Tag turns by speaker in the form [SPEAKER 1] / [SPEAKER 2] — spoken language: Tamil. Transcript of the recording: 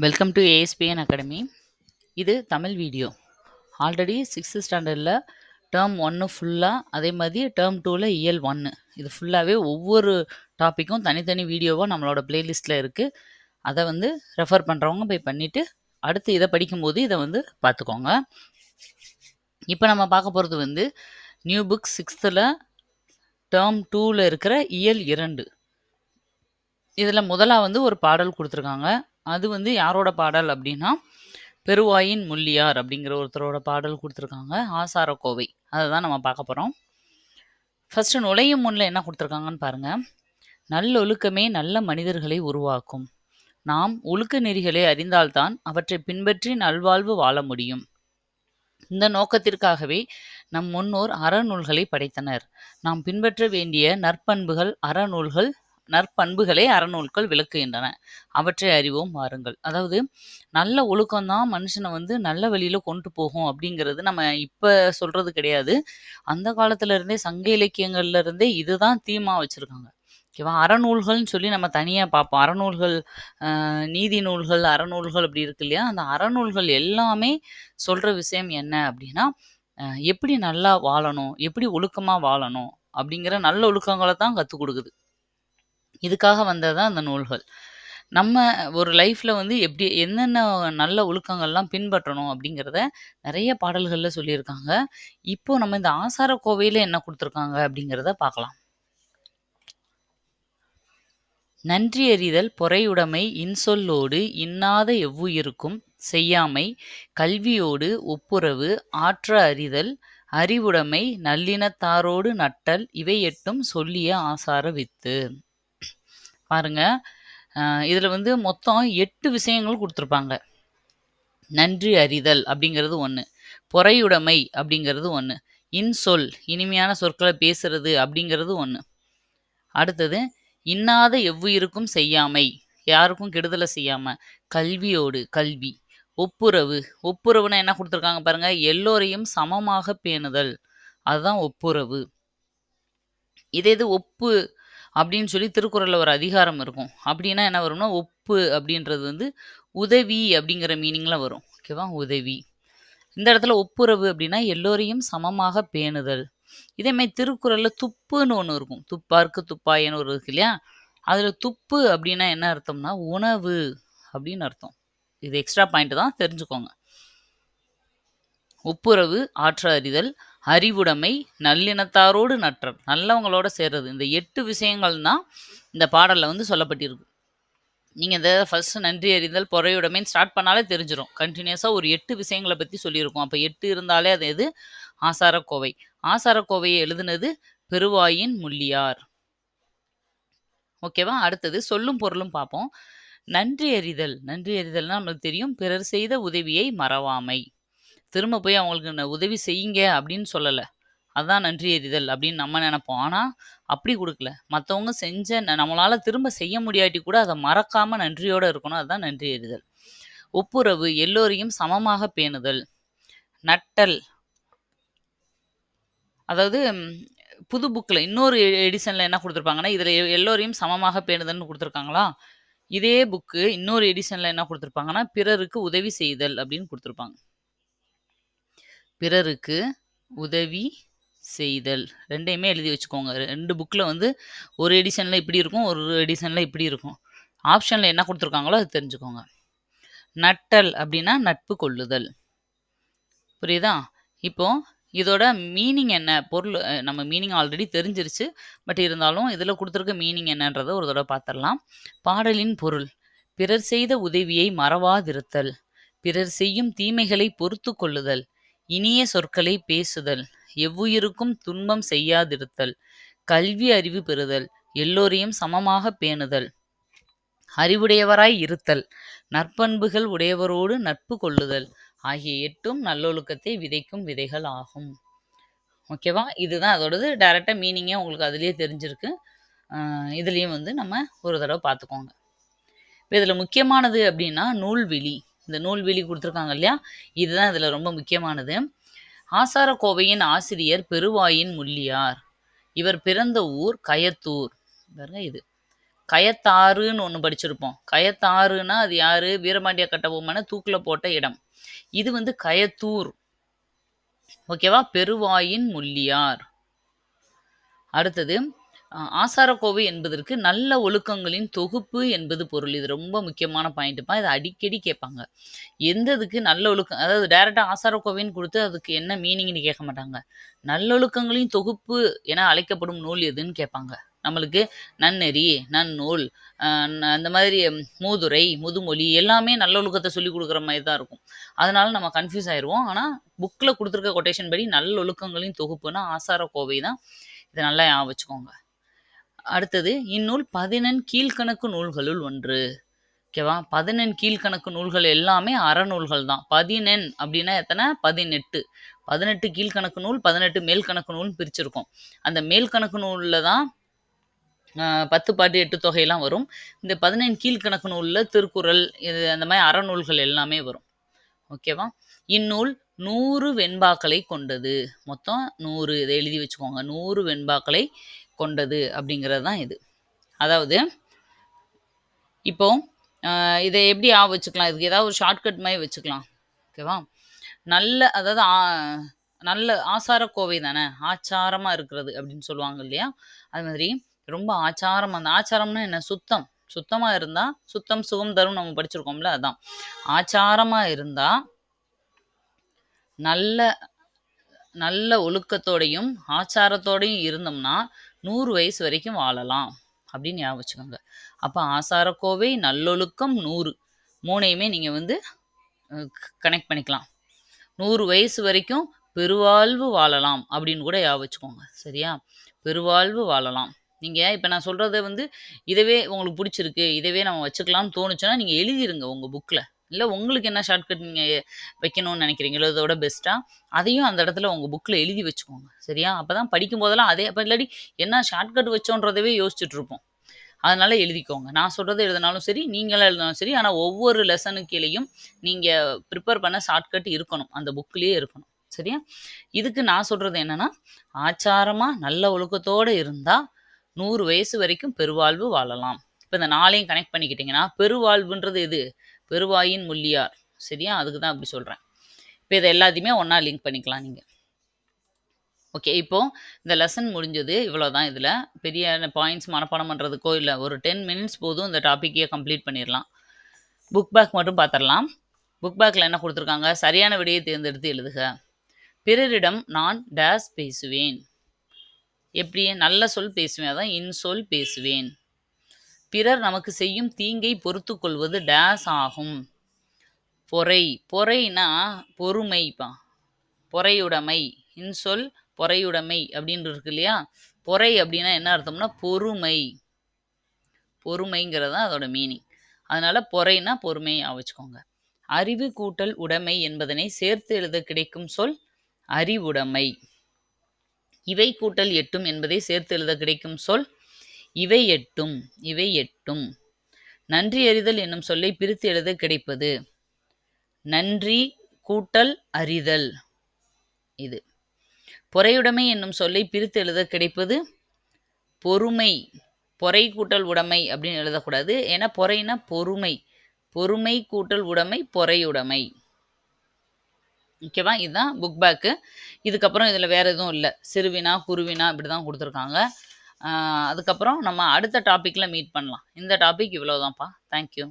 [SPEAKER 1] வெல்கம் டு ஏஎஸ்பிஎன் அகாடமி இது தமிழ் வீடியோ. ஆல்ரெடி சிக்ஸ்த்து ஸ்டாண்டர்டில் டேர்ம் ஒன்று ஃபுல்லாக அதே மாதிரி டேர்ம் டூவில் இயல் ஒன்று இது ஃபுல்லாகவே ஒவ்வொரு டாப்பிக்கும் தனித்தனி வீடியோவாக நம்மளோட ப்ளேலிஸ்ட்டில் இருக்குது அதை வந்து ரெஃபர் பண்ணுறவங்க போய் பண்ணிவிட்டு அடுத்து இதை படிக்கும்போது இதை வந்து பார்த்துக்கோங்க. இப்போ நம்ம பார்க்க போகிறது வந்து நியூ புக் சிக்ஸ்த்தில் டேர்ம் டூவில் இருக்கிற இயல் இரண்டு. இதில் முதலாக வந்து ஒரு பாடல் கொடுத்துருக்காங்க. அது வந்து யாரோட பாடல் அப்படின்னா பெருவாயின் முள்ளியார் அப்படிங்கிற ஒருத்தரோட பாடல் கொடுத்துருக்காங்க ஆசாரக்கோவை. அதை தான் நம்ம பார்க்க போகிறோம் ஃபஸ்ட்டு நுழையும் முன்னில் என்ன கொடுத்துருக்காங்கன்னு பாருங்கள் நல்லொழுக்கமே நல்ல மனிதர்களை உருவாக்கும். நாம் ஒழுக்க நெறிகளை அறிந்தால்தான் அவற்றை பின்பற்றி நல்வாழ்வு வாழ முடியும். இந்த நோக்கத்திற்காகவே நம் முன்னோர் அறநூல்களை படைத்தனர். நாம் பின்பற்ற வேண்டிய நற்பண்புகள் அறநூல்கள் நற்பண்புகளை அறநூல்கள் விளக்குகின்றன. அவற்றை அறிவோம் வாருங்கள். அதாவது நல்ல ஒழுக்கம்தான் மனுஷனை வந்து நல்ல வழியில கொண்டு போகும் அப்படிங்கிறது நம்ம இப்ப சொல்றது கிடையாது. அந்த காலத்துல இருந்தே சங்க இலக்கியங்கள்ல இருந்தே இதுதான் தீமா வச்சிருக்காங்க. ஓகேவா? அறநூல்கள்னு சொல்லி நம்ம தனியாக பார்ப்போம். அறநூல்கள் நீதி நூல்கள் அறநூல்கள் அப்படி இருக்கு இல்லையா? அந்த அறநூல்கள் எல்லாமே சொல்ற விஷயம் என்ன அப்படின்னா எப்படி நல்லா வாழணும் எப்படி ஒழுக்கமாக வாழணும் அப்படிங்கிற நல்ல ஒழுக்கங்களை தான் கற்றுக் கொடுக்குது. இதுக்காக வந்தது தான் அந்த நூல்கள். நம்ம ஒரு லைஃப்பில் வந்து எப்படி என்னென்ன நல்ல ஒழுக்கங்கள்லாம் பின்பற்றணும் அப்படிங்கிறத நிறைய பாடல்களில் சொல்லியிருக்காங்க. இப்போ நம்ம இந்த ஆசார கோவையில் என்ன கொடுத்துருக்காங்க அப்படிங்கிறத பார்க்கலாம். நன்றி அறிதல் பொறையுடைமை இன்சொல்லோடு இன்னாத எவ்வுயிருக்கும் செய்யாமை கல்வியோடு ஒப்புரவு ஆற்ற அறிதல் அறிவுடைமை நல்லினத்தாரோடு நட்டல் இவை எட்டும் சொல்லிய ஆசார வித்து. பாருங்க. இதில் வந்து மொத்தம் எட்டு விஷயங்கள் கொடுத்துருப்பாங்க. நன்றி அறிதல் அப்படிங்கிறது ஒன்று பொறையுடைமை அப்படிங்கிறது ஒன்று இன்சொல் இனிமையான சொற்களை பேசுறது அப்படிங்கிறது ஒன்று அடுத்தது இன்னாத எவ்வுயிருக்கும் செய்யாமை யாருக்கும் கெடுதலை செய்யாமல் கல்வியோடு கல்வி. ஒப்புரவு ஒப்புரவுன்னா என்ன கொடுத்துருக்காங்க பாருங்க? எல்லோரையும் சமமாக பேணுதல். அதுதான் ஒப்புரவு. இதே இது ஒப்பு அப்படின்னு சொல்லி திருக்குறளில் ஒரு அதிகாரம் இருக்கும். அப்படின்னா என்ன வரும்னா ஒப்பு அப்படின்றது வந்து உதவி அப்படிங்கிற மீனிங்கில் வரும். ஓகேவா உதவி. இந்த இடத்துல ஒப்புரவு அப்படின்னா எல்லோரையும் சமமாக பேணுதல். இதேமாதிரி திருக்குறளில் துப்புன்னு ஒன்று இருக்கும். துப்பாருக்கு துப்பாயன்னு ஒரு இருக்கு இல்லையா? அதில் துப்பு அப்படின்னா என்ன அர்த்தம்னா உணவு அப்படின்னு அர்த்தம். இது எக்ஸ்ட்ரா பாயிண்ட் தான் தெரிஞ்சுக்கோங்க. ஒப்புரவு ஆற்ற அறிதல் அறிவுடைமை நல்லினத்தாரோடு நற்றல். நல்லவங்களோட சேர்றது. இந்த எட்டு விஷயங்கள் தான் இந்த பாடலில் வந்து சொல்லப்பட்டிருக்கு. நீங்கள் இந்த ஃபர்ஸ்ட் நன்றி அறிதல் பொறையுடைமைன்னு ஸ்டார்ட் பண்ணாலே தெரிஞ்சிடும் கண்டினியூஸாக ஒரு எட்டு விஷயங்களை பற்றி சொல்லியிருக்கோம். அப்போ எட்டு இருந்தாலே அது எது? ஆசாரக்கோவை. ஆசாரக்கோவையை எழுதுனது பெருவாயின் முள்ளியார். ஓகேவா? அடுத்தது சொல்லும் பொருளும் பார்ப்போம். நன்றி அறிதல். நன்றி அறிதல்னா நம்மளுக்கு தெரியும். பிறர் செய்த உதவியை மறவாமை. திரும்ப போய் அவங்களுக்கு உதவி செய்யுங்க அப்படின்னு சொல்லலை. அதுதான் நன்றி எறிதல் அப்படின்னு நம்ம நினைப்போம். ஆனால் அப்படி கொடுக்கல. மற்றவங்க செஞ்ச ந- திரும்ப செய்ய முடியாட்டி கூட அதை மறக்காம நன்றியோடு இருக்கணும். அதுதான் நன்றி எறிதல். ஒப்புரவு எல்லோரையும் சமமாக பேணுதல். நட்டல். அதாவது புது புக்கில் இன்னொரு எடிஷனில் என்ன கொடுத்துருப்பாங்கன்னா இதில் எல்லோரையும் சமமாக பேணுதல்னு கொடுத்துருக்காங்களா? இதே புக்கு இன்னொரு எடிஷனில் என்ன கொடுத்துருப்பாங்கன்னா பிறருக்கு உதவி செய்தல் அப்படின்னு கொடுத்துருப்பாங்க. பிறருக்கு உதவி செய்தல். ரெண்டையுமே எழுதி வச்சுக்கோங்க. ரெண்டு புக்கில் வந்து ஒரு எடிஷனில் இப்படி இருக்கும் ஒரு எடிஷனில் இப்படி இருக்கும். ஆப்ஷனில் என்ன கொடுத்துருக்காங்களோ அது தெரிஞ்சுக்கோங்க. நட்டல் அப்படின்னா நட்பு கொள்ளுதல். புரியுதா? இப்போது இதோட மீனிங் என்ன? பொருள் நம்ம மீனிங் ஆல்ரெடி தெரிஞ்சிருச்சு. பட் இருந்தாலும் இதில் கொடுத்துருக்க மீனிங் என்னன்றதை ஒரு தடவை பார்த்துடலாம் பாடலின் பொருள் பிறர் செய்த உதவியை மறவாதிருத்தல். பிறர் செய்யும் தீமைகளை பொறுத்து கொள்ளுதல். இனிய சொற்களை பேசுதல் எவ்வுயிருக்கும் துன்பம் செய்யாதிருத்தல் கல்வி அறிவு பெறுதல் எல்லோரையும் சமமாக பேணுதல். அறிவுடையவராய் இருத்தல் நற்பண்புகள் உடையவரோடு நட்பு கொள்ளுதல் ஆகிய எட்டும் நல்லொழுக்கத்தை விதைக்கும் விதைகள் ஆகும். ஓகேவா இதுதான் அதோடது. டைரெக்டாக மீனிங்கே உங்களுக்கு அதுலேயே தெரிஞ்சிருக்கு. இதுலேயும் வந்து நம்ம ஒரு தடவை பார்த்துக்கோங்க. இப்போ இதில் முக்கியமானது அப்படின்னா நூல்விழி இந்த நூல்வெளி கொடுத்துருக்காங்க இல்லையா? இதுதான் இதில் ரொம்ப முக்கியமானது. ஆசாரக்கோவையின் ஆசிரியர் பெருவாயின் முள்ளியார். இவர் பிறந்த ஊர் கயத்தூர். பாருங்க இது. கயத்தாறுன்னு ஒன்று படிச்சிருப்போம். கயத்தாறுன்னா அது யாரு? வீரபாண்டிய கட்டபொம்மனை தூக்கில் போட்ட இடம். இது வந்து கயத்தூர். ஓகேவா? பெருவாயின் முள்ளியார். அடுத்தது ஆசாரக்கோவை என்பதற்கு நல்ல ஒழுக்கங்களின் தொகுப்பு என்பது பொருள். இது ரொம்ப முக்கியமான பாயிண்ட்டுப்பா இதை அடிக்கடி கேட்பாங்க. எந்த இதுக்கு நல்ல ஒழுக்கம்? அதாவது டைரெக்டாக ஆசாரக்கோவைன்னு கொடுத்து அதுக்கு என்ன மீனிங்னு கேட்க மாட்டாங்க. நல்லொழுக்கங்களின் தொகுப்பு என அழைக்கப்படும் நூல் எதுன்னு கேட்பாங்க. நம்மளுக்கு நன்னெறி நன்னூல் அந்த மாதிரி மூதுரை முதுமொழி எல்லாமே நல்லொழுக்கத்தை சொல்லி கொடுக்குற மாதிரி தான் இருக்கும். அதனால நம்ம கன்ஃபியூஸ் ஆயிடுவோம் ஆனால் புக்கில் கொடுத்துருக்க கொட்டேஷன் படி நல்ல ஒழுக்கங்களின் தொகுப்புனா கோவை தான். இதை நல்லா ஞாபகம் வச்சுக்கோங்க. அடுத்தது இந்நூல் பதினெண் கீழ்க்கணக்கு நூல்களுள் ஒன்று. ஓகேவா? பதினெண் கீழ்கணக்கு நூல்கள் எல்லாமே அறநூல்கள் தான். பதினெண் அப்படின்னா எத்தனை? பதினெட்டு. பதினெட்டு கீழ்க்கணக்கு நூல் பதினெட்டு மேல்கணக்கு நூல்னு பிரிச்சிருக்கோம். அந்த மேல்கணக்கு நூலில் தான் பத்து பாட்டு எட்டு தொகையெல்லாம் வரும். இந்த பதினெண் கீழ்க்கணக்கு நூலில் திருக்குறள் இது அந்த மாதிரி அறநூல்கள் எல்லாமே வரும். ஓகேவா? இந்நூல் நூறு வெண்பாக்களை கொண்டது. மொத்தம் நூறு இதை எழுதி வச்சுக்கோங்க. நூறு வெண்பாக்களை கொண்டது அப்படிங்கிறது தான் இது. அதாவது இப்போ ஆஹ், இதை எப்படி ஆ வச்சுக்கலாம்? இதுக்கு ஏதாவது ஒரு ஷார்ட்கட் மாதிரி வச்சுக்கலாம். ஓகேவா நல்ல அதாவது ஆ- நல்ல கோவை தானே? ஆச்சாரமாக இருக்கிறது அப்படின்னு சொல்லுவாங்க இல்லையா? அது மாதிரி ரொம்ப ஆச்சாரம் அந்த ஆச்சாரம்னா என்ன? சுத்தம். சுத்தமாக இருந்தால் சுத்தம் சுகம் தரும் நம்ம படிச்சிருக்கோம்ல அதான். ஆச்சாரமாக இருந்தால் நல்ல நல்ல ஒழுக்கத்தோடையும் ஆச்சாரத்தோடையும் இருந்தோம்னா நூறு வயசு வரைக்கும் வாழலாம் அப்படின்னு ஞாபகம் வச்சுக்கோங்க. அப்போ ஆசாரக்கோவை நல்லொழுக்கம் நூறு. மூணையுமே நீங்கள் வந்து கனெக்ட் பண்ணிக்கலாம். நூறு வயசு வரைக்கும் பெருவாழ்வு வாழலாம் அப்படின்னு கூட ஞாபகம் வச்சுக்கோங்க. சரியா? பெருவாழ்வு வாழலாம். நீங்கள் இப்போ நான் சொல்கிறத வந்து இதவே உங்களுக்கு பிடிச்சிருக்கு இதவே நம்ம வச்சுக்கலாம்னு தோணுச்சுன்னா நீங்கள் எழுதிருங்க உங்கள் புக்கில் இல்லை உங்களுக்கு என்ன ஷார்ட்கட் நீங்கள் வைக்கணும்னு நினைக்கிறீங்களோ இதோட பெஸ்ட்டாக அதையும் அந்த இடத்துல உங்கள் புக்கில் எழுதி வச்சுக்கோங்க. சரியா? அப்போ தான் படிக்கும் போதெல்லாம் அதே அப்போ இல்லாட்டி என்ன ஷார்ட்கட் வச்சோன்றதவே யோசிச்சுட்டு இருப்போம். எழுதிக்கோங்க. நான் சொல்கிறது எழுதினாலும் சரி நீங்களாம் எழுதினாலும் சரி ஆனால் ஒவ்வொரு லெசனுக்கிலையும் நீங்கள் ப்ரிப்பேர் பண்ண ஷார்ட்கட் இருக்கணும். அந்த புக்லேயே இருக்கணும். சரியா? இதுக்கு நான் சொல்கிறது என்னென்னா ஆச்சாரமாக நல்ல ஒழுக்கத்தோடு இருந்தால் நூறு வயசு வரைக்கும் பெருவாழ்வு வாழலாம். இப்போ இந்த நாளையும் கனெக்ட் பண்ணிக்கிட்டிங்கன்னா பெருவாழ்வுன்றது எது? பெருவாயின் முள்ளியார். சரியா? அதுக்கு தான் அப்படி சொல்கிறேன் இப்போ இதை எல்லாத்தையுமே ஒன்றா லிங்க் பண்ணிக்கலாம் நீங்கள் ஓகே இப்போது இந்த லெசன் முடிஞ்சது. இவ்வளோதான் இதில். பெரிய பாயிண்ட்ஸ் மனப்பாடம் பண்ணுறதுக்கோ இல்லை ஒரு டென் மினிட்ஸ் போதும் இந்த டாப்பிக்கையே கம்ப்ளீட் பண்ணிடலாம். புக் பேக் மட்டும் பார்த்துடலாம். புக் பேக்கில் என்ன கொடுத்துருக்காங்க? சரியான விடையை தேர்ந்தெடுத்து எழுதுக. பிறரிடம் நான் டேஸ் பேசுவேன். எப்படி? நல்ல சொல் பேசுவேன். அதான் இன்சொல் பேசுவேன். பிறர் நமக்கு செய்யும் தீங்கை பொறுத்து கொள்வது டேஸ் ஆகும். பொறை பொறைனா பொறுமைப்பா பொறையுடைமை. இன்சொல் பொறையுடைமை அப்படின்னு இருக்கு இல்லையா? பொறை அப்படின்னா என்ன அர்த்தம்னா பொறுமை. பொறுமைங்கிறது தான் அதோட மீனிங் அதனால பொறைனா பொறுமையை வச்சுக்கோங்க. அறிவு கூட்டல் உடைமை என்பதனை சேர்த்து எழுத கிடைக்கும் சொல் அறிவுடைமை. இவை கூட்டல் எட்டும் என்பதை சேர்த்து எழுத கிடைக்கும் சொல் இவை எட்டும் இவை எட்டும். நன்றி அறிதல் என்னும் சொல்லை பிரித்து எழுத கிடைப்பது. நன்றி கூட்டல் அறிதல். இது. பொறையுடைமை என்னும் சொல்லை பிரித்து எழுத கிடைப்பது பொறுமை. பொறை கூட்டல் உடைமை அப்படின்னு எழுதக்கூடாது. ஏன்னா பொறைனா பொறுமை. பொறுமை கூட்டல் உடைமை பொறையுடைமை. ஓகேவா? இதுதான் புக் பேக்கு இதுக்கப்புறம் இதில் வேறு எதுவும் இல்லை. சிறுவினா குருவினா இப்படி தான் கொடுத்துருக்காங்க. அதுக்கப்புறம் நம்ம அடுத்த டாப்பிக்கில் மீட் பண்ணலாம். இந்த டாபிக் இவ்வளோதான்ப்பா தேங்க்யூ